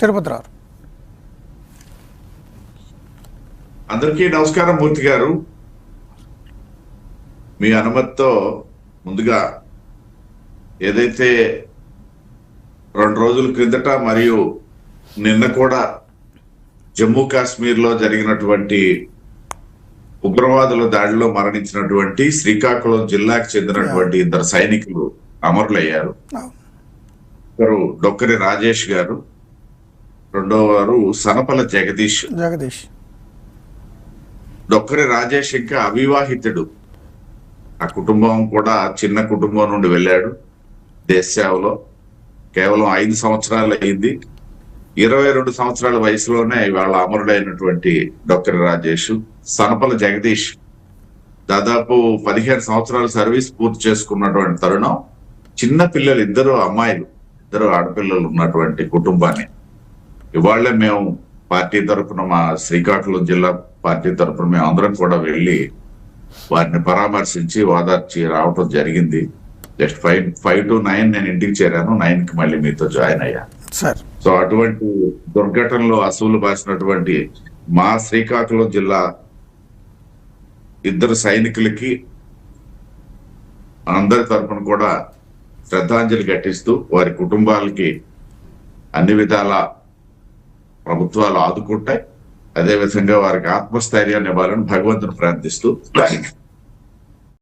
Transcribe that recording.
తిరుపతి రావు అందరికీ నమస్కారం మూర్తి గారు. మీ అనుమతితో ముందుగా ఏదైతే రెండు రోజుల క్రిందట మరియు నిన్న కూడా జమ్మూ కాశ్మీర్లో జరిగినటువంటి ఉగ్రవాదుల దాడిలో మరణించినటువంటి శ్రీకాకుళం జిల్లాకు చెందినటువంటి ఇద్దరు సైనికులు అమరులయ్యారు. ఒకరు డొక్కరి రాజేష్ గారు రెండో వారు సనపల జగదీష్. జగదీష్. డొక్కరి రాజేష్ ఇంకా అవివాహితుడు. ఆ కుటుంబం కూడా చిన్న కుటుంబం నుండి వెళ్ళాడు. దేశ సేవలో కేవలం ఐదు సంవత్సరాలు అయింది. ఇరవై రెండు సంవత్సరాల వయసులోనే వాళ్ళ అమరుడైనటువంటి డొక్కరి రాజేష్ సనపల జగదీష్ దాదాపు పదిహేను సంవత్సరాలు సర్వీస్ పూర్తి చేసుకున్నటువంటి తరుణం చిన్న పిల్లలు ఇద్దరు అమ్మాయిలు ఇద్దరు ఆడపిల్లలు ఉన్నటువంటి కుటుంబాన్ని. ఇవాళ మేము పార్టీ తరఫున మా శ్రీకాకుళం జిల్లా పార్టీ తరఫున మేము అందరం కూడా వెళ్ళి వారిని పరామర్శించి ఓదార్చి రావటం జరిగింది. Just five five two nine నేను ఇంటికి చేరాను. నైన్కి మళ్ళీ మీతో జాయిన్ అయ్యాను సార్. సో అటువంటి దుర్ఘటనలో అసూలు బాసినటువంటి మా శ్రీకాకుళం జిల్లా ఇద్దరు సైనికులకి అందరి తరఫున కూడా శ్రద్ధాంజలి ఘటిస్తూ వారి కుటుంబాలకి అన్ని విధాల ప్రభుత్వాలు ఆదుకుంటాయి. అదేవిధంగా వారికి ఆత్మస్థైర్యాన్ని ఇవ్వాలని భగవంతుని ప్రార్థిస్తూ